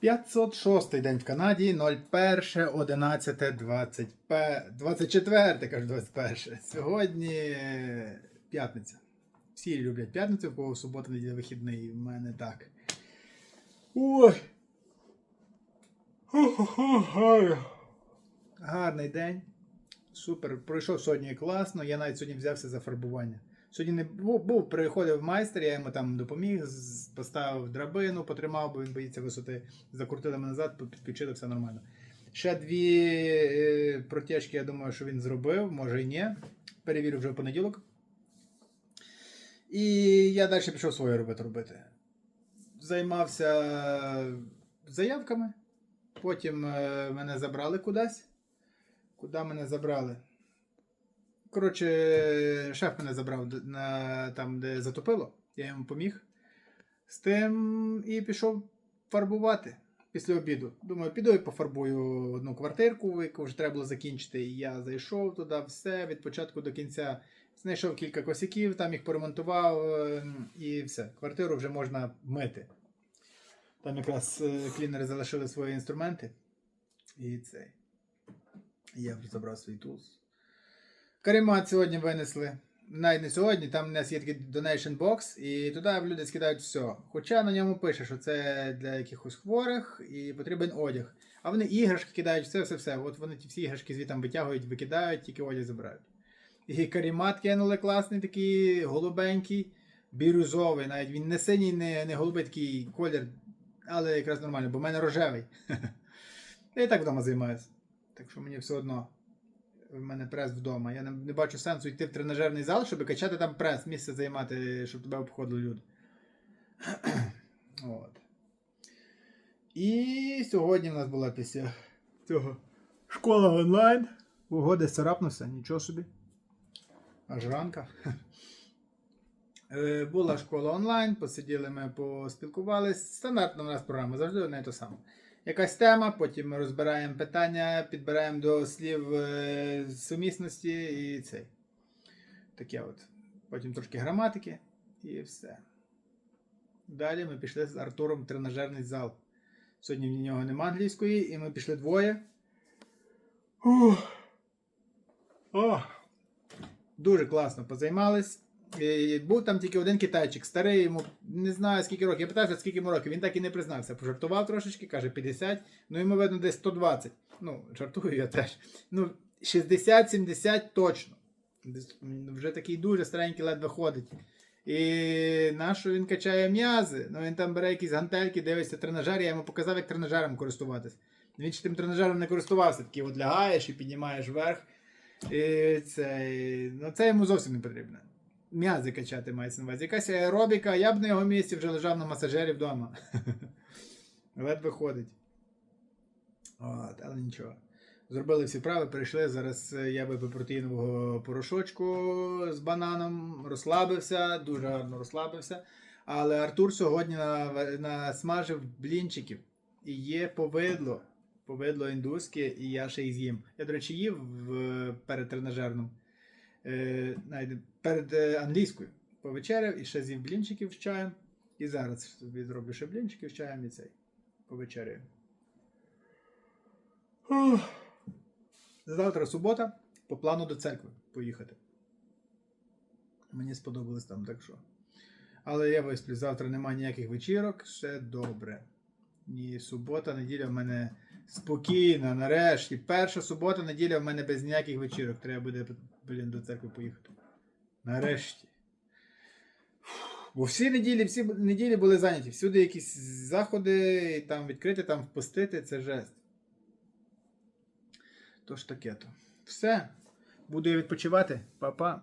506 день в Канаді, 01, 11, 20, 24, кажу 21. Сьогодні п'ятниця. Всі люблять п'ятницю, в кого субота, неділя вихідний. В мене так. Ой. Гарний день. Супер. Пройшов сьогодні класно. Я навіть сьогодні взявся за фарбування. Сьогодні не був, був приходив майстер, я йому там допоміг, поставив драбину, потримав, бо він боїться висоти. Закрутили мене назад, підключили, все нормально. Ще дві е, протяжки, я думаю, що він зробив, може і ні. Перевірю вже в понеділок. І я далі пішов своє робити робити. Займався заявками. Потім е, мене забрали кудись. Куди мене забрали? Коротше, шеф мене забрав на, там, де затопило. Я йому поміг з тим і пішов фарбувати після обіду. Думаю, піду і пофарбую одну квартирку, яку вже треба було закінчити. І я зайшов туди, все від початку до кінця. Знайшов кілька косяків, там їх поремонтував е, і все. Квартиру вже можна мити. Там якраз е, клінери залишили свої інструменти. І цей. Я забрав свій тулс. Каремат сьогодні винесли. Навіть не сьогодні, там у нас є такий donation box, і туди люди скидають все. Хоча на ньому пише, що це для якихось хворих і потрібен одяг. А вони іграшки кидають, все, все, все. От вони ті всі іграшки звітам витягують, викидають, тільки одяг забирають. І каремат кинули класний, такий голубенький, бірюзовий. Навіть він не синій, не, не голубий такий колір, але якраз нормально, бо в мене рожевий. Я і так вдома займаюся. Так що мені все одно. В мене прес вдома. Я не, не бачу сенсу йти в тренажерний зал, щоб качати там прес, місце займати, щоб тебе обходили люди. От. І сьогодні в нас була після цього школа онлайн. Десь царапнувся, нічого собі. Аж ранка. Е, Була школа онлайн, посиділи ми, поспілкувалися. Стандартна у нас програма, завжди одне і те саме. Якась тема, потім ми розбираємо питання, підбираємо до слів е, сумісності і цей. Таке от. Потім трошки граматики і все. Далі ми пішли з Артуром в тренажерний зал. Сьогодні в нього нема англійської, і ми пішли двоє. Ух. О. Дуже класно позаймались. І був там тільки один китайчик, старий йому не знаю скільки років. Я питався, скільки йому років. Він так і не признався. Пожартував трошечки, каже 50, ну йому видно десь 120. Ну, жартую я теж. Ну, 60-70 точно. Вже такий дуже старенький ледве ходить. І нащо він качає м'язи? Ну він там бере якісь гантельки, дивиться тренажер, я йому показав, як тренажером користуватись. Він ще тим тренажером не користувався, такий от лягаєш і піднімаєш вверх. І це, ну, це йому зовсім не потрібно. М'язи качати мається на увазі. Якась аеробіка, я б на його місці вже лежав на масажері вдома. Ледве ходить. От, але нічого. Зробили всі прави, прийшли. Зараз е, я випив протеїнового порошочку з бананом, розслабився, дуже гарно розслабився. Але Артур сьогодні на- насмажив блінчиків. І є повидло. Повидло індуське, і я ще й з'їм. Я, до речі, їв перед тренажерним, е, перед е, англійською. Повечеряв і ще з'їв блінчиків з чаєм. І зараз собі зроблю ще блінчиків з чаєм і цей. Повечеряю. Завтра субота, по плану до церкви поїхати. Мені сподобалось там, так що. Але я висплю, завтра немає ніяких вечірок, ще добре. Ні, субота, неділя в мене спокійна, нарешті. Перша субота, неділя в мене без ніяких вечірок. Треба буде, блін, до церкви поїхати. Нарешті. Бо всі неділі, всі неділі були зайняті. Всюди якісь заходи, і там відкрити, там впустити, це жест. Тож таке то. Все. Буду я відпочивати. Па-па.